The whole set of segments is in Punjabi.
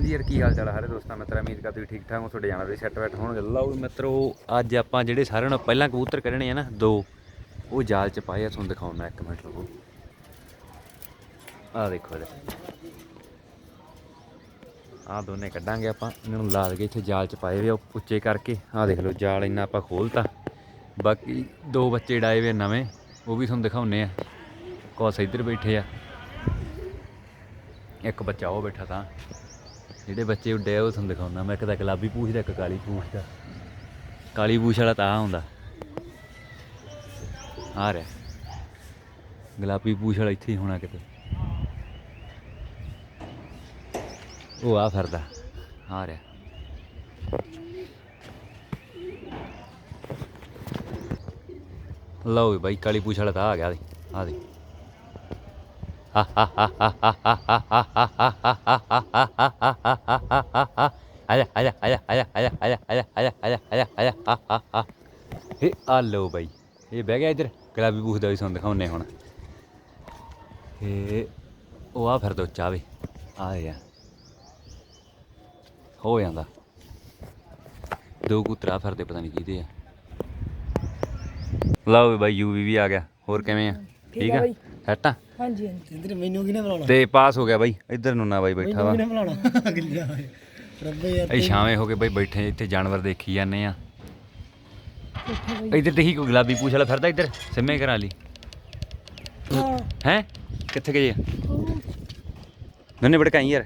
ਹਾਂਜੀ ਯਾਰ, ਕੀ ਹਾਲ ਚਾਲ ਹੈ ਸਾਰੇ ਦੋਸਤਾਂ, ਮਿੱਤਰਾਂ, ਉਮੀਦ ਕਰ ਤੁਸੀਂ ਠੀਕ ਠਾਕ ਹੋ, ਤੁਹਾਡੇ ਜਾਣਾ ਦੇ ਸੈੱਟ ਬੈਠ ਹੋਣਗੇ। ਲਓ ਵੀ ਮਿੱਤਰੋ, ਅੱਜ ਆਪਾਂ ਜਿਹੜੇ ਸਾਰਿਆਂ ਨਾਲੋਂ ਪਹਿਲਾਂ ਕਬੂਤਰ ਕੱਢਣੇ ਆ ਨਾ, ਦੋ, ਉਹ ਜਾਲ 'ਚ ਪਾਏ ਆ, ਤੁਹਾਨੂੰ ਦਿਖਾਉਣਾ ਇੱਕ ਮਿੰਟ ਰੁਕੋ। ਆਹ ਦੇਖੋ ਇਹਦੇ। ਆਹ ਦੋਨੇ ਕੱਢਾਂਗੇ ਆਪਾਂ, ਇਹਨਾਂ ਨੂੰ ਲਾ ਕੇ ਇੱਥੇ ਜਾਲ 'ਚ ਪਾਏ ਵੇ ਆ ਉੱਚੇ ਕਰਕੇ। ਆਹ ਦੇਖ ਲਓ, ਜਾਲ ਇੰਨਾ ਆਪਾਂ ਖੋਲਤਾ। ਬਾਕੀ ਦੋ ਬੱਚੇ ਡਾਏ ਵੇ ਨਵੇਂ, ਉਹ ਵੀ ਤੁਹਾਨੂੰ ਦਿਖਾਉਨੇ ਆ। ਕੋਸ ਇੱਧਰ ਬੈਠੇ ਆ। ਇੱਕ ਬੱਚਾ ਉਹ ਬੈਠਾ ਤਾਂ। ਜਿਹੜੇ ਬੱਚੇ ਉੱਡੇ ਆ, ਉਹ ਤੁਹਾਨੂੰ ਦਿਖਾਉਣਾ। ਮੈਂ ਇੱਕ ਤਾਂ ਗੁਲਾਬੀ ਪੂਛ ਦਾ ਇੱਕ ਕਾਲੀ ਪੂਛ ਦਾ। ਕਾਲੀ ਪੂਛ ਵਾਲਾ ਤਾਂ ਹੁੰਦਾ। ਆ ਰਿਹਾ। ਗੁਲਾਬੀ ਪੂਛ ਵਾਲਾ ਇੱਥੇ ਹੀ ਹੋਣਾ ਕਿਤੇ। ਉਹ ਆ ਫਿਰਦਾ। ਆ ਰਿਹਾ। ਲਓ ਵੀ ਬਾਈ, ਕਾਲੀ ਪੂਛ ਵਾਲਾ ਤਾਂ ਆ ਗਿਆ। ਆ ਦੇ ਆਜਾ ਆਜਾ ਆਜਾ ਆਜਾ ਆਜਾ ਆਜਾ ਆਜਾ ਆਜਾ ਆਜਾ ਆਜਾ ਆਜਾ ਆ ਇਹ ਲਓ ਬਾਈ ਇਹ ਬਹਿ ਗਿਆ ਇੱਧਰ ਗੁਲਾਬੀ ਪੂਛ ਦਾ ਵੀ ਤੁਹਾਨੂੰ ਦਿਖਾਉਨੇ ਹੁਣ। ਇਹ ਉਹ ਆ ਫਿਰ ਦੋ ਚਾਵੇ ਆ। ਯਾ ਹੋ ਜਾਂਦਾ। ਦੋ ਕੁਤਰਾ ਫਿਰਦੇ ਪਤਾ ਨਹੀਂ ਕਿਹਦੇ ਆ। ਲਓ ਬਾਈ ਯੂਵੀ ਵੀ ਆ ਗਿਆ ਹੋਰ ਕਿਵੇਂ ਆ? ਠੀਕ ਆ ਸੈੱਟ ਆ? ਹਾਂਜੀ ਹਾਂਜੀ। ਇੰਦਰ ਮੈਨੂੰ ਕਿਹਨੇ ਬੁਲਾਉਣਾ? ਤੇ ਪਾਸ ਹੋ ਗਿਆ ਬਾਈ ਇੱਧਰ ਨੂੰ ਨਾ ਬਾਈ ਬੈਠਾ ਵਾ। ਕਿਹਨੇ ਬੁਲਾਉਣਾ? ਗਿੱਲਾ ਹੋਏ ਰੱਬੇ ਯਾਰ ਅਸੀਂ ਛਾਵੇਂ ਹੋ ਕੇ ਬਾਈ ਬੈਠੇ ਇੱਥੇ ਜਾਨਵਰ ਦੇਖੀ ਜਾਂਦੇ ਆ। ਇੱਧਰ ਦੇਖੀ ਕੋਈ ਗੁਲਾਬੀ ਪੂਛ ਵਾਲਾ ਫਿਰਦਾ ਇੱਧਰ? ਸਿੰਮੇ ਕਰਾ ਲਈ ਹਾਂ। ਕਿੱਥੇ ਗਏ ਨੰਨੇ ਭੜਕਾਈ ਯਾਰ।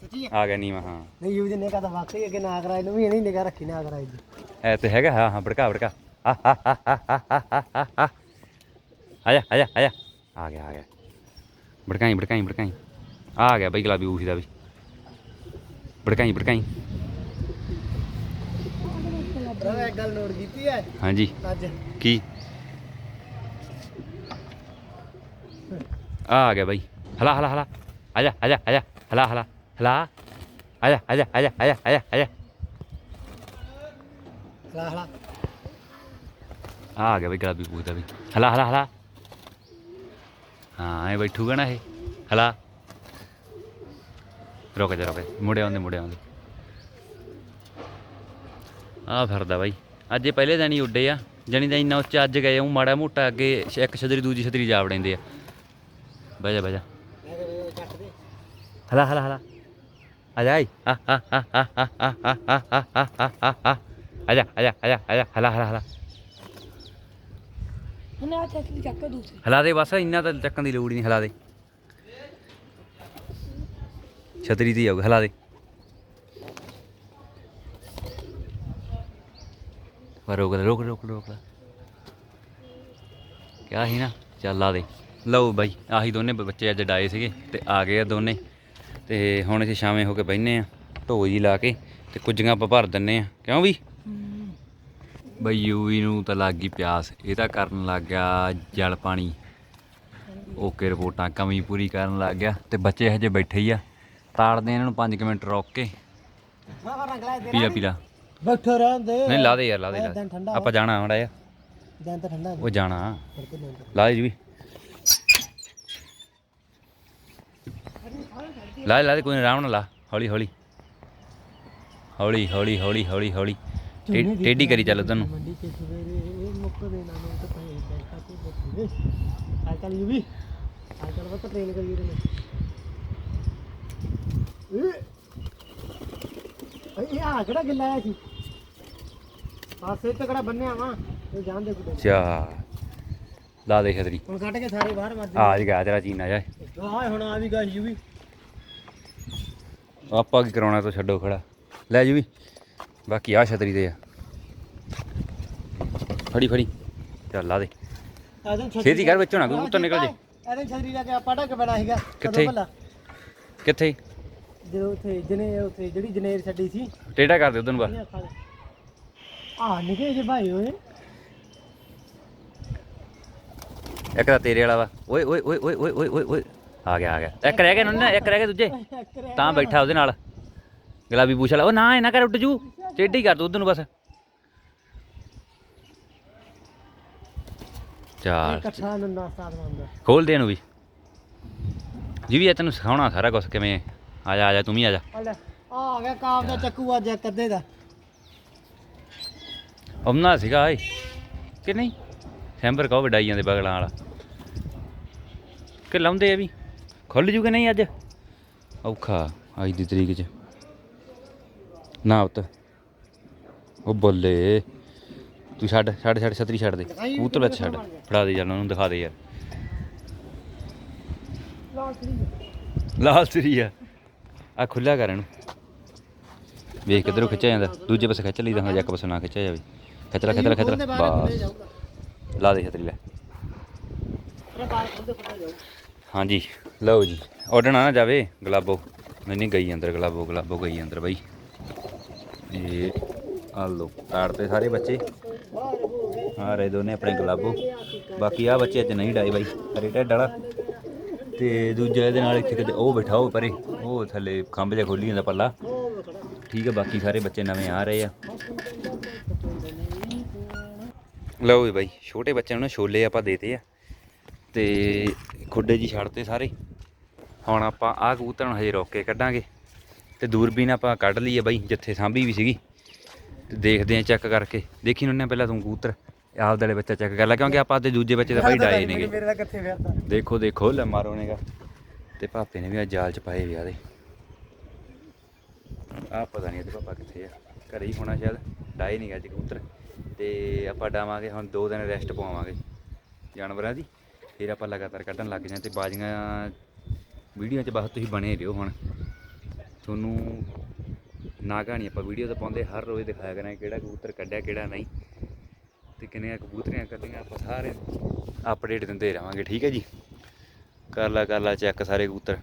ਸੱਚੀ ਆ? ਗਿਆ ਨੀਵਾ ਹਾਂ। ਨਹੀਂ ਯੂ ਨੇ ਕਹਤਾ ਵਾਕਈ ਅੱਗੇ ਨਾ ਕਰਾਈ ਨੂੰ ਵੀ ਇਹਨੇ ਨਿਗਾ ਰੱਖੀ ਨਾ ਕਰਾਈ ਦੀ ਐ ਤੇ ਹੈਗਾ ਹਾਂ ਹਾਂ ਭੜਕਾ ਭੜਕਾ। ਆ ਆ ਆ ਆ ਆ ਆ ਆ ਆ। ਆਜਾ ਆਜਾ ਆਜਾ ਆ ਗਿਆ ਆ ਗਿਆ। ਭੜਕਾਈ ਭੜਕਾਈ ਭੜਕਾਈ। ਆ ਗਿਆ ਬਾਈ ਗੁਲਾਬੀ ਪੂਛ ਦਾ ਵੀ। ਭੜਕਾਈ ਭੜਕਾਈ। ਰਵੇ ਇੱਕ ਗੱਲ ਨੋਟ ਕੀਤੀ ਹੈ ਹਾਂਜੀ ਅੱਜ ਕੀ ਆ ਆ ਗਿਆ ਬਾਈ ਹਲਾ ਹਲਾ। ਹਲਾ। ਆਜਾ ਆਜਾ ਆਜਾ ਹਲਾ ਹਲਾ ਹਲਾ ਆਜਾ ਆਜਾ ਆਜਾ ਆਜਾ ਆਜਾ ਆਜਾ ਹਲਾ ਹਲਾ। ਆ ਆ ਗਿਆ ਬਾਈ ਗੁਲਾਬੀ ਪੂਛ ਦਾ ਵੀ। ਹਲਾ ਹਲਾ ਹਲਾ। ਹਾਂ ਇਹ ਬੈਠੂਗਾ ਨਾ ਇਹ। ਹਲਾ ਰੁਕ ਜਾ ਰੁਕ ਮੁੜੇ ਆਉਂਦੇ ਮੁੜੇ ਆਉਂਦੇ ਆ ਫਿਰਦਾ ਬਾਈ ਅੱਜ ਇਹ ਪਹਿਲੇ ਦਿਨ ਹੀ ਉੱਡੇ ਆ ਜਣੀ ਦਾ ਇੰਨਾ ਉੱਚਾ ਅੱਜ ਗਏ ਉਹ ਮਾੜਾ ਮੋਟਾ ਅੱਗੇ ਇੱਕ ਛਤਰੀ ਦੂਜੀ ਛਤਰੀ ਜਾ ਵੜੈਂਦੇ ਆ ਬਹਿ ਜਾ ਬਹਿ ਜਾ ਹਲਾ ਹਲਾ ਹਲਾ ਆ ਜਾ। ਆ ਆ ਆ ਆ ਆ ਆ ਆ ਆ ਆ ਆ ਆ ਆ ਆ ਆ ਜਾ ਆ ਜਾ ਆ ਜਾ ਆ ਜਾ ਹਲਾ ਹਲਾ ਹਲਾ ਹਲਾ ਦੇ ਬਸ ਇੰਨਾ ਤਾਂ ਚੱਕਣ ਦੀ ਲੋੜ ਨਹੀਂ ਹਲਾ ਦੇ ਛਤਰੀ ਤੇ ਆਊਗਾ ਹਲਾ ਦੇ। ਪਰ ਰੋਕ ਲੈ, ਰੋਕ ਰੋਕ ਰੋਕ ਲੈ। ਕਿਆ ਸੀ ਨਾ? ਚੱਲ ਆ ਦੇ। ਲਓ ਬਾਈ, ਆਹੀ ਦੋਨੇ ਬੱਚੇ ਅੱਜ ਡਾਏ ਸੀਗੇ ਤੇ ਆ ਗਏ ਆ ਦੋਨੇ। ਤੇ ਹੁਣ ਅਸੀਂ ਸ਼ਾਮੇ ਹੋ ਕੇ ਬੈਠਨੇ ਆ ਢੋ ਜੀ ਲਾ ਕੇ ਤੇ ਕੁੱਜੀਆਂ ਆਪਾਂ ਭਰ ਦਿੰਨੇ ਆ। ਕਿਉਂ ਵੀ ਬਈ ਯੂਵੀ ਨੂੰ ਤਾਂ ਲੱਗ ਗਈ ਪਿਆਸ, ਇਹ ਤਾਂ ਕਰਨ ਲੱਗ ਗਿਆ ਜਲ ਪਾਣੀ। ਓਕੇ ਰਿਪੋਰਟਾਂ ਕਮੀ ਪੂਰੀ ਕਰਨ ਲੱਗ ਗਿਆ ਤੇ ਬੱਚੇ ਹਜੇ ਬੈਠੇ ਹੀ ਆ। ਤਾੜਦੇ ਆ ਇਹਨਾਂ ਨੂੰ 5 ਮਿੰਟ ਰੋਕ ਕੇ। ਪੀਲਾ ਪੀਲਾ। ਬੈਠੋ ਰਹਿੰਦੇ ਨਹੀਂ ਲਾ ਦੇ ਯਾਰ ਲਾ ਦੇ ਲਾ ਦੇ। ਆਪਾਂ ਜਾਣਾ ਮੜਾ ਆ ਦਿਨ ਤਾਂ ਠੰਡਾ ਉਹ ਜਾਣਾ। ਲਾ ਦੇ ਜੀ ਵੀ। ਲਾ ਦੇ, ਲਾ ਦੇ ਕੋਈ ਨੀ, ਆਰਾਮ ਨਾਲ ਲਾ। ਹੌਲੀ ਹੌਲੀ। ਹੌਲੀ ਹੌਲੀ ਹੌਲੀ ਹੌਲੀ ਹੌਲੀ। ਟੇ- ਟੇਢੀ ਕਰੀ ਚੱਲ ਉਧਰ ਨੂੰ ਮੰਡੀ ਕੇ ਸਵੇਰੇ ਇਹ ਮੁੱਕ ਦੇ ਨਾ ਨੂੰ ਤਾਂ ਪਏ ਬੈਠਾ ਤੇ ਬੈਠੇ ਅੱਜ ਕੱਲ ਯੂ ਵੀ। ਅੱਜ ਕੱਲ ਬਸ ਟ੍ਰੇਨ ਕਰੀ ਰਹੇ ਨੇ। ਇਹ ਆ ਕਿਹੜਾ ਗਿੱਲਾ ਆਇਆ ਸੀ? ਪਾਸੇ ਤੇ ਕਿਹੜਾ ਬੰਨਿਆ ਵਾ ਇਹ ਜਾਣਦੇ ਕਿਤੇ। ਚਾ ਲਾ ਦੇ ਖਤਰੀ ਹੁਣ ਕੱਢ ਕੇ ਸਾਰੇ ਬਾਹਰ ਮਰ ਆ ਜੀ ਗਿਆ ਤੇਰਾ ਚੀਨਾ ਜਾਏ ਆ ਹੁਣ ਆ ਵੀ ਗਾ ਯੂ ਵੀ। ਆਪਾਂ ਕੀ ਕਰਾਉਣਾ ਤੋਂ ਛੱਡੋ ਖੜਾ। ਲੈ ਜੀ ਵੀ। ਬਾਕੀ ਆ ਛਤਰੀ ਦੇ ਆ। ਫੜੀ ਫੜੀ। ਚੱਲ ਲਾ ਦੇ। ਛੇਤੀ ਕਰ ਵਿੱਚੋਂ ਨਾ ਕੋਈ ਕਬੂਤਰ ਨਿਕਲ ਜੇ। ਇਹਦੇ ਛਤਰੀ ਲਾ ਕੇ ਆਪਾਂ ਢੱਕ ਬਣਾ ਸੀਗਾ। ਕਦੋਂ ਕਿੱਥੇ? ਕਿੱਥੇ? ਜਦੋਂ ਉੱਥੇ ਜਨੇ ਉੱਥੇ ਜਿਹੜੀ ਜਨੇਰ ਛੱਡੀ ਸੀ ਟੇਢਾ ਕਰ ਦੇ ਨੂੰ ਬਸ ਆ ਨਿਕੇ ਜੇ ਭਾਈ ਓਏ। ਇੱਕ ਤਾਂ ਤੇਰੇ ਵਾਲਾ ਵਾ। ਓਏ ਓਏ ਓਏ ਓਏ ਓਏ ਓਏ ਓਏ। ਓਏ ਆ ਗਿਆ ਆ ਗਿਆ। ਇੱਕ ਰਹਿ ਗਿਆ ਨਾ ਇੱਕ ਰਹਿ ਗਿਆ ਦੂਜੇ। ਤਾਂ ਬੈਠਾ ਉਹਦੇ ਨਾਲ। ਗੁਲਾਬੀ ਪੂਛ ਵਾਲਾ। ਉਹ ਨਾ ਇਹ ਨਾ ਕਰ ਉੱਡ ਜੂ। ਟੇਢੀ ਕਰ ਦੋ ਉਧਰ ਨੂੰ ਬਸ। ਇਕੱਠਾ ਨੰਨਾ ਮੰਦਾ ਖੋਲ ਦੇ ਇਹਨੂੰ ਵੀ। ਜੀ ਵੀ ਇਹ ਤੈਨੂੰ ਸਿਖਾਉਣਾ ਸਾਰਾ ਕੁਝ ਕਿਵੇਂ ਆ ਜਾ ਆ ਜਾ ਤੂੰ ਵੀ ਆ ਜਾ। ਆ ਲੈ। ਆ ਆ ਗਿਆ ਕਾਬ ਦਾ ਚੱਕੂ ਅੱਜ ਇੱਕ ਅੱਧੇ ਦਾ। ਆਉਣਾ ਸੀਗਾ ਏ ਕਿ ਨਹੀਂ? ਸੈਂਬਰ ਕਹੋ ਵਡਾਈ ਜਾਂਦੇ ਬਗਲਾਂ ਵਾਲਾ। ਕਿ ਲਾਉਂਦੇ ਆ ਵੀ? ਖੁੱਲ ਜੂ ਕਿ ਨਹੀਂ ਅੱਜ? ਔਖਾ ਅੱਜ ਦੀ ਤਰੀਕ 'ਚ। ਨਾ ਉਤ ਉਹ ਬੱਲੇ ਤੂੰ ਛੱਡ ਛੱਡ ਛੱਡ ਛਤਰੀ ਛੱਡ ਦੇ। ਕਬੂਤਰ ਵਿੱਚ ਛੱਡ। ਫੜਾ ਦੇ ਯਾਰ ਉਹਨੂੰ ਦਿਖਾ ਦੇ ਯਾਰ। ਸਰੀ ਲਾਲ ਸਰੀ ਆ। ਆ ਖੁੱਲਾ ਕਰ ਇਹਨੂੰ। ਵੇਖ ਕਿੱਧਰੋਂ ਖਿੱਚਿਆ ਜਾਂਦਾ। ਦੂਜੇ ਪਾਸੇ ਖਿੱਚ ਲਈਦਾ ਹੁਣ ਇੱਕ ਪਾਸੇ ਨਾ ਖਿੱਚਿਆ ਜਾਵੇ। ਖਿੱਚ ਲੈ ਖਿੱਚ ਲੈ ਖਿੱਚ ਲੈ। ਬਸ ਲਾ ਦੇ ਛਤਰੀ ਲੈ। ਹਾਂਜੀ ਲਓ ਜੀ। ਉੱਡਣਾ ਨਾ ਜਾਵੇ ਗਲਾਬੋ। ਨਹੀਂ ਨਹੀਂ ਗਈ ਅੰਦਰ ਗਲਾਬੋ ਗਲਾਬੋ ਗਈ ਅੰਦਰ ਬਾਈ। ਇਹ ਆ ਲੋ ਤਾੜਤੇ ਸਾਰੇ ਬੱਚੇ। ਆ ਰਹੇ ਦੋਨੇ ਆਪਣੇ ਗਲਾਬੋ। ਬਾਕੀ ਆ ਬੱਚੇ ਅੱਜ ਨਹੀਂ ਡਾਏ ਬਾਈ। ਹਰੇ ਢੱਡ ਵਾਲਾ। ਤੇ ਦੂਜਾ ਇਹਦੇ ਨਾਲ ਇੱਥੇ ਕਿਤੇ ਉਹ ਬੈਠਾ, ਉਹ ਪਰੇ, ਉਹ ਥੱਲੇ ਖੰਭ ਜਿਹਾ ਖੋਲੀ ਜਾਂਦਾ ਪੱਲਾ। ਠੀਕ ਹੈ ਬਾਕੀ ਸਾਰੇ ਬੱਚੇ ਨਵੇਂ ਆ ਰਹੇ ਆ। ਲਓ ਜੀ ਬਾਈ, ਛੋਟੇ ਬੱਚਿਆਂ ਨੂੰ ਨਾ ਛੋਲੇ ਆਪਾਂ ਦੇਤੇ ਆ। ਤੇ ਖੁੱਡੇ ਜੀ ਛੱਡਤੇ ਸਾਰੇ। ਹੁਣ ਆਪਾਂ ਆਹ ਕਬੂਤਰ ਨੂੰ ਹਜੇ ਰੋਕ ਕੇ ਕੱਢਾਂਗੇ। ਤੇ ਦੂਰਬੀਨ ਆਪਾਂ ਕੱਢ ਲਈ ਆ ਬਾਈ, ਜਿੱਥੇ ਸਾਂਭੀ ਵੀ ਸੀਗੀ। ਤੇ ਦੇਖਦੇ ਆ, ਚੈੱਕ ਕਰਕੇ। ਦੇਖੀ ਨੂੰ ਪਹਿਲਾਂ ਤੂੰ ਕਬੂਤਰ? ਆਪ ਵਾਲੇ ਬੱਚਾ ਚੈੱਕ ਕਰ ਲੈ ਕਿਉਂਕਿ ਆਪਾਂ ਤੇ ਦੂਜੇ ਬੱਚੇ ਤਾਂ ਬਾਈ ਡਾਏ ਨੇਗੇ। ਮੇਰੇ ਦਾ ਕਿੱਥੇ ਫਿਰਦਾ ਦੇਖੋ ਦੇਖੋ ਲੈ ਮਾਰੋ ਨੇਗਾ। ਤੇ ਪਾਪੇ ਨੇ ਵੀ ਆ ਜਾਲ ਚ ਪਾਏ ਵਿਆ ਦੇ। ਆ ਪਤਾ ਨਹੀਂ ਇਹਦੇ ਪਾਪਾ ਕਿੱਥੇ ਆ। ਘਰੇ ਹੀ ਹੋਣਾ ਸ਼ਾਇਦ ਡਾਏ ਨਹੀਂ ਅੱਜ ਕਬੂਤਰ। ਤੇ ਆਪਾਂ ਡਾਵਾਂਗੇ ਹੁਣ ਦੋ ਦਿਨ ਰੈਸਟ ਪਵਾਵਾਂਗੇ ਜਾਨਵਰਾਂ ਦੀ। ਫਿਰ ਆਪਾਂ ਲਗਾਤਾਰ ਕੱਢਣ ਲੱਗ ਜਾਂ ਤੇ ਬਾਜੀਆਂ ਵੀਡੀਓ 'ਚ ਬਸ ਤੁਸੀਂ ਬਣੇ ਰਹੋ ਹੁਣ। ਤੁਹਾਨੂੰ ਨਾ ਕਹਾਣੀ ਆਪਾਂ ਵੀਡੀਓ ਤਾਂ ਪਾਉਂਦੇ ਹਰ ਰੋਜ਼ ਦਿਖਾਇਆ ਕਰਾਂਗੇ ਕਿਹੜਾ ਕਬੂਤਰ ਕੱਢਿਆ ਕਿਹੜਾ ਨਹੀਂ। ਤੇ ਕਿੰਨੀਆਂ ਕਬੂਤਰੀਆਂ ਕੱਢੀਆਂ ਆਪਾਂ ਸਾਰੇ ਅਪਡੇਟ ਦਿੰਦੇ ਰਹਾਂਗੇ ਠੀਕ ਹੈ ਜੀ? ਕਰ ਲਾ ਕਰ ਲਾ ਚੈੱਕ ਸਾਰੇ ਕਬੂਤਰ।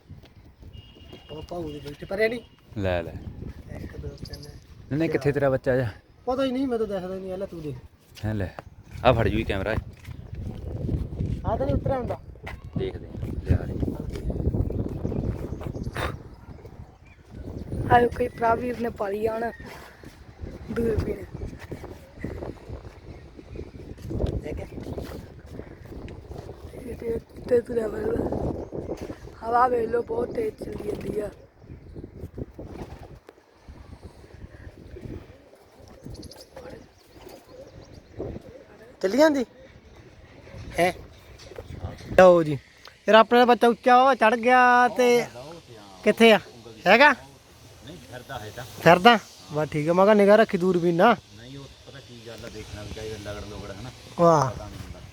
ਉਹ ਪਾਉ ਦੇ ਵਿੱਚ ਪਰੇ ਨਹੀਂ। ਲੈ ਲੈ। ਇੱਕ ਦੋ ਤਿੰਨ। ਨਹੀਂ ਨਹੀਂ ਕਿੱਥੇ ਤੇਰਾ ਬੱਚਾ ਜਾ? ਪਤਾ ਹੀ ਨਹੀਂ ਮੈਂ ਤਾਂ ਦੇਖਦਾ ਨਹੀਂ ਹਲੇ ਤੂੰ ਦੇਖ। ਹੈ ਲੈ। ਆ ਫੜ ਜੂਈ ਕੈਮਰਾ ਆ ਤਾਂ ਨਹੀਂ ਉਤਰਿਆ ਹੁੰਦਾ ਦੇਖਦੇ ਲਿਆ ਆਇਓ ਕੋਈ ਪ੍ਰਾਵੀਰ ਨੇ ਪਾਲੀ ਆਣ ਦੂਰਬੀਨ ਦੇਖ ਤੇ ਤੇ ਤੁਰਿਆ ਵਰਦਾ ਹਵਾ ਵੇਖ ਲੋ ਬਹੁਤ ਤੇਜ਼ ਚੱਲੀ ਜਾਂਦੀ ਆ। ਚੱਲੀ ਜਾਂਦੀ? ਹੈ। ਲਓ ਜੀ। ਫਿਰ ਆਪਣਾ ਬੱਚਾ ਉੱਚਾ ਉਹ ਚੜ ਗਿਆ ਤੇ ਕਿੱਥੇ ਆ? ਹੈਗਾ? ਨਹੀਂ ਫਿਰਦਾ ਹੈ ਤਾਂ ਫਿਰਦਾ? ਬਸ ਠੀਕ ਹੈ ਮੈਂ ਕਿਹਾ ਨਿਗਾਹ ਰੱਖੀ ਦੂਰਬੀਨ ਨਾ। ਨਹੀਂ ਉਹ ਪਤਾ ਕੀ ਗੱਲ ਆ ਦੇਖਣਾ ਵੀ ਚਾਹੀਦਾ ਲਗੜ ਲੋਗੜ ਹਨਾ? ਵਾਹ।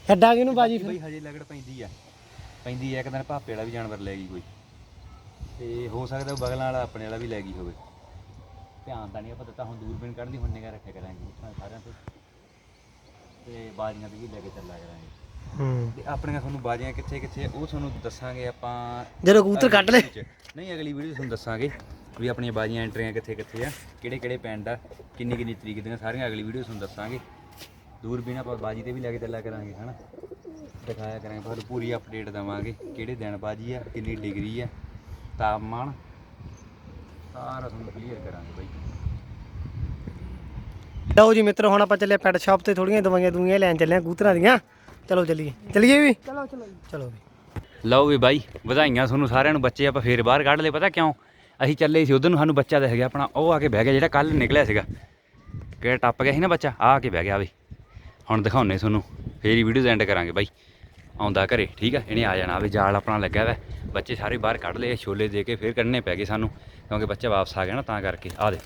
ਛੱਡਾ ਕਿਹਨੂੰ ਬਾਜੀ ਬਈ ਫਿਰ? ਹਜੇ ਲਗੜ ਪੈਂਦੀ ਆ। ਪੈਂਦੀ ਆ ਇੱਕ ਦਿਨ ਭਾਪੇ ਵਾਲਾ ਵੀ ਜਾਨਵਰ ਲੈ ਗਈ ਕੋਈ। ਤੇ ਹੋ ਸਕਦਾ ਉਹ ਬਗਲਾਂ ਵਾਲਾ ਆਪਣੇ ਵਾਲਾ ਵੀ ਲੈ ਗਈ ਹੋਵੇ। ਧਿਆਨ ਤਾਂ ਨਹੀਂ ਆਪਾਂ ਦਿੱਤਾ ਹੁਣ ਦੂਰਬੀਨ ਕੱਢਦੀ ਹੁਣ ਨਿਗਾਹ ਰੱਖਿਆ ਕਰਾਂਗੇ ਸਾਰਿਆਂ ਤੋਂ। ਤੇ ਬਾਜ਼ੀਆਂ ਤੇ ਵੀ ਲੈ ਕੇ ਚੱਲਾ ਕਰਾਂਗੇ। ਹੂੰ। ਤੇ ਆਪਣੀਆਂ ਤੁਹਾਨੂੰ ਬਾਜ਼ੀਆਂ ਕਿੱਥੇ ਕਿੱਥੇ ਉਹ ਤੁਹਾਨੂੰ ਦੱਸਾਂਗੇ ਆਪਾਂ ਜਦੋਂ ਕਬੂਤਰ ਕੱਢ ਲੈ ਅਗਲੀ video 'ਚ। ਨਹੀਂ ਅਗਲੀ ਵੀਡੀਓ ਤੁਹਾਨੂੰ ਦੱਸਾਂਗੇ ਵੀ ਆਪਣੀਆਂ ਬਾਜ਼ੀਆਂ ਐਂਟਰੀਆਂ ਕਿੱਥੇ ਕਿੱਥੇ ਆ ਕਿਹੜੇ ਕਿਹੜੇ ਪਿੰਡ ਆ ਕਿੰਨੀ ਕਿੰਨੀ ਤਰੀਕ ਦੀਆਂ ਸਾਰੀਆਂ ਅਗਲੀ ਵੀਡੀਓ ਤੁਹਾਨੂੰ ਦੱਸਾਂਗੇ। ਦੂਰਬੀਨ ਆਪਾਂ ਬਾਜੀ ਤੇ ਵੀ ਲੈ ਕੇ ਚੱਲਿਆ ਕਰਾਂਗੇ ਹਨਾ? ਦਿਖਾਇਆ ਕਰਾਂਗੇ ਤੁਹਾਨੂੰ ਪੂਰੀ ਅਪਡੇਟ ਦਵਾਂਗੇ। ਕਿਹੜੇ ਦਿਨ ਬਾਜੀ ਆ ਕਿੰਨੀ ਡਿਗਰੀ ਆ ਤਾਪਮਾਨ? ਸਾਰਾ ਤੁਹਾਨੂੰ ਕਲੀਅਰ ਕਰਾਂਗੇ ਬਾਈ। ਲਓ ਜੀ ਮਿੱਤਰੋ ਹੁਣ ਆਪਾਂ ਚੱਲੇ ਪੈਟ ਸ਼ਾਪ ਤੇ ਥੋੜੀਆਂ ਦਵਾਈਆਂ ਦੂਈਆਂ ਲੈਣ ਚੱਲੇ ਆ ਕਬੂਤਰਾਂ ਦੀਆਂ। ਚਲੋ ਚੱਲੀਏ। ਚੱਲੀਏ ਵੀ? ਚਲੋ ਚਲੋ ਜੀ। ਚਲੋ ਵੀ। ਲਓ ਵੀ ਬਾਈ ਵਧਾਈਆਂ ਤੁਹਾਨੂੰ ਸਾਰਿਆਂ ਨੂੰ। ਬੱਚੇ ਆਪਾਂ ਫੇਰ ਬਾਹਰ ਕੱਢ ਲਏ ਪਤਾ ਕਿਉਂ? ਅਸੀਂ ਚੱਲੇ ਸੀ ਉਧਰ ਨੂੰ ਸਾਨੂੰ ਬੱਚਾ ਦਿਖ ਗਿਆ ਆਪਣਾ। ਉਹ ਆ ਕੇ ਬਹਿ ਗਿਆ ਜਿਹੜਾ ਕੱਲ ਨਿਕਲਿਆ ਸੀਗਾ। ਕਿਹੜਾ ਟੱਪ ਗਿਆ ਸੀ ਨਾ ਬੱਚਾ ਆ ਕੇ ਬਹਿ ਗਿਆ ਵੇ। ਹੁਣ ਦਿਖਾਉਨੇ ਤੁਹਾਨੂੰ। ਫੇਰ ਹੀ ਵੀਡੀਓ ਐਂਡ ਕਰਾਂਗੇ ਬਾਈ। ਆਉਂਦਾ ਘਰੇ ਠੀਕ ਆ ਇਹਨੇ ਆ ਜਾਣਾ ਵੇ ਜਾਲ ਆਪਣਾ ਲੱਗਿਆ ਵਾ ਬੱਚੇ ਸਾਰੇ ਬਾਹਰ ਕੱਢ ਲਏ ਛੋਲੇ ਦੇ ਕੇ ਫਿਰ ਕੱਢਣੇ ਪੈ ਗਏ ਸਾਨੂੰ ਕਿਉਂਕਿ ਬੱਚਾ ਵਾਪਸ ਆ ਗਿਆ ਨਾ ਤਾਂ ਕਰਕੇ ਆ ਦੇ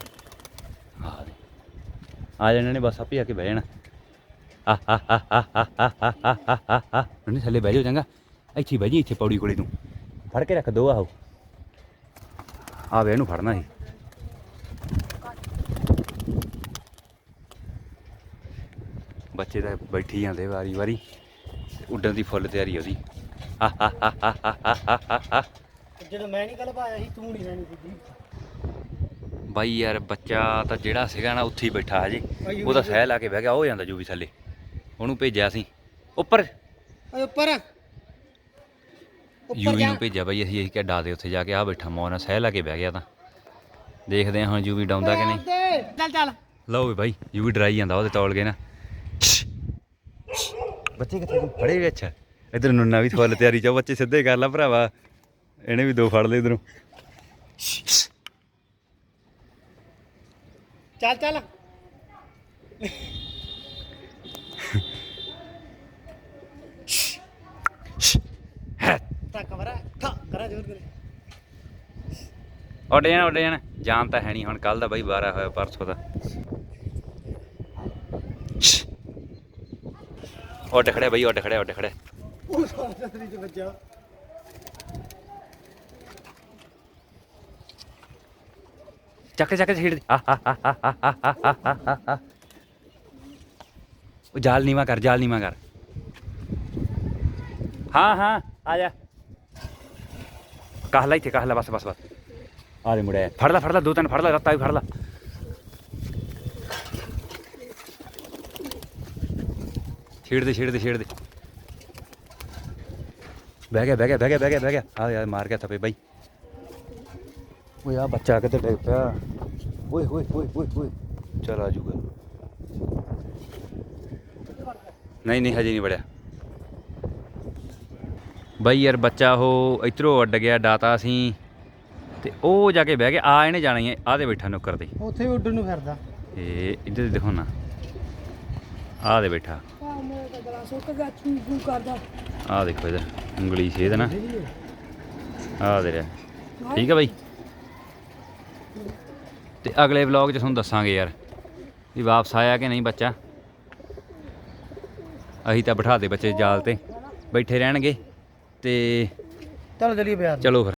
ਆ ਦੇ ਆ ਜਾਣੇ ਨੇ ਬਸ ਆਪੇ ਆ ਕੇ ਬਹਿ ਜਾਣਾ ਆ ਆ ਆ ਆ ਆ ਆ ਆ ਆ ਆ ਆ ਥੱਲੇ ਬਹਿ ਜਾਓ ਚੰਗਾ ਇੱਥੇ ਬਹਿ ਜੀ ਇੱਥੇ ਪੌੜੀ ਕੋਲੇ ਤੂੰ ਫੜ ਕੇ ਰੱਖ ਦੋ ਆਹੋ ਆ ਵੇ ਇਹਨੂੰ ਫੜਨਾ ਸੀ ਬੱਚੇ ਤਾਂ ਬੈਠੀ ਜਾਂਦੇ ਵਾਰੀ ਵਾਰੀ ਉੱਡਣ ਦੀ ਫੁੱਲ ਤਿਆਰੀ ਉਹਦੀ। ਬਾਈ ਯਾਰ ਬੱਚਾ ਤਾਂ ਜਿਹੜਾ ਸੀਗਾ ਨਾ ਉੱਥੇ ਹੀ ਬੈਠਾ ਹਜੇ। ਉਹ ਤਾਂ ਸਹਿ ਲਾ ਕੇ ਬਹਿ ਗਿਆ ਉਹ ਜਾਂਦਾ ਜੂਬੀ ਥੱਲੇ। ਉਹਨੂੰ ਭੇਜਿਆ ਸੀ ਉੱਪਰ। ਓਏ ਉੱਪਰ। ਯੂਵੀ ਨੂੰ ਭੇਜਿਆ ਬਾਈ ਅਸੀਂ ਅਸੀਂ ਡਾ ਦੇ ਉੱਥੇ ਜਾ ਕੇ ਆ ਬੈਠਾ ਮੌਨ ਸਹਿ ਲਾ ਕੇ ਬਹਿ ਗਿਆ ਤਾਂ। ਦੇਖਦੇ ਹਾਂ ਹੁਣ ਯੂਵੀ ਡਾਉਂਦਾ ਕਿ ਨਹੀਂ। ਚੱਲ ਚੱਲ। ਲਓ ਬਾਈ ਯੂਵੀ ਡਰਾਈ ਜਾਂਦਾ ਉਹਦੇ ਤੌਲ ਗਏ ਨਾ। ਬੱਚੇ ਕਿੱਥੇ ਤੂੰ ਫੜੇ ਵੇ ਅੱਛਾ? ਇਧਰ ਨੁੰਨਾ ਵੀ ਫੁੱਲ ਤਿਆਰੀ ਚ ਬੱਚੇ ਸਿੱਧੇ ਕਰ ਲਾ ਭਰਾਵਾ। ਇਹਨੇ ਵੀ ਦੋ ਫੜ ਲਏ ਇਧਰੋਂ। ਚੱਲ ਚੱਲ। ਤਾਂ ਕਮਰਾ ਥਾ ਕਰਾ ਜੋਰ ਕਰੇ ਉੱਡ ਜਾਣਾ ਉੱਡ ਜਾਣਾ। ਜਾਨ ਤਾਂ ਹੈ ਨਹੀਂ ਹੁਣ ਕੱਲ ਦਾ ਬਾਈ ਬਾਰਾ ਹੋਇਆ ਪਰਸੋਂ ਦਾ। ਉੱਡ ਖੜੇ ਬਈ, ਉੱਡ ਖੜੇ ਉੱਡ ਖੜੇ ਉਹ ਸਾਡਾ ਨਹੀਂ ਬੱਚਾ ਚੱਕ ਚੱਕ ਛੇੜ ਦੇ ਉਹ ਜਾਲ ਨੀਵਾ ਕਰ, ਜਾਲ ਨੀਵਾ ਕਰ। ਹਾਂ ਹਾਂ, ਆ ਜਾ। ਕਾਹਲਾ ਇੱਥੇ, ਕਾਹਲਾ, ਬਸ ਬਸ ਬਸ। ਆ ਦੇ ਮੁੜਿਆ ਫੜ ਲੈ ਫੜ ਲੈ, ਦੋ ਤਿੰਨ ਫੜ ਲੈ ਰੱਤਾ ਵੀ ਫੜ ਲੈ। ਛੇੜ ਦੇ ਛੇੜ ਦੇ ਛੇੜ ਦੇ ਬਹਿ ਗਿਆ ਬਹਿ ਗਿਆ ਬਹਿ ਗਿਆ ਬਹਿ ਗਿਆ ਬਹਿ ਗਿਆ। ਆ ਯਾਰ ਮਾਰ ਗਿਆ ਥੱਪੇ ਬਾਈ। ਓਏ ਆ ਬੱਚਾ ਕਿੱਥੇ ਡਿੱਗ ਪਿਆ? ਓਏ ਓਏ ਓਏ ਓਏ ਓਏ। ਚਲ ਆ ਜੂਗਾ ਨਹੀਂ ਨਹੀਂ ਹਜੇ ਨਹੀਂ ਵੜਿਆ। ਬਾਈ ਯਾਰ ਬੱਚਾ ਉਹ ਇਧਰੋਂ ਉੱਡ ਗਿਆ ਡਾਤਾ ਅਸੀਂ ਤੇ ਉਹ ਜਾ ਕੇ ਬਹਿ ਗਿਆ। ਆ ਇਹਨੇ ਜਾਣਾ ਹੀ ਆ ਦੇ ਬੈਠਾ ਨੁੱਕਰ ਦੇ ਉੱਥੇ ਵੀ ਉੱਡਣ ਨੂੰ ਫਿਰਦਾ। ਇਹ ਇੱਧਰ ਦੇਖੋ ਨਾ ਆ ਦੇ ਬੈਠਾ। ਮੇਰਾ ਤਾਂ ਗਲਾ ਸੁੱਕ ਗਿਆ ਚੂ ਚੂ ਕਰਦਾ? ਆ ਦੇਖੋ ਇਹਦਾ ਉਂਗਲੀ ਛੇਦ ਨਾ। ਆ ਦੇ ਰਿਹਾ। ਠੀਕ ਹੈ ਬਾਈ। ਤੇ ਅਗਲੇ ਵਲੌਗ 'ਚ ਤੁਹਾਨੂੰ ਦੱਸਾਂਗੇ ਯਾਰ ਵੀ ਵਾਪਸ ਆਇਆ ਕਿ ਨਹੀਂ ਬੱਚਾ? ਅਸੀਂ ਤਾਂ ਬਿਠਾ ਦੇ ਬੱਚੇ ਜਾਲ ਤੇ ਬੈਠੇ ਰਹਿਣਗੇ ਤੇ ਚਲੋ ਚਲੀਏ ਬਿਆਰ ਚਲੋ ਫਿਰ।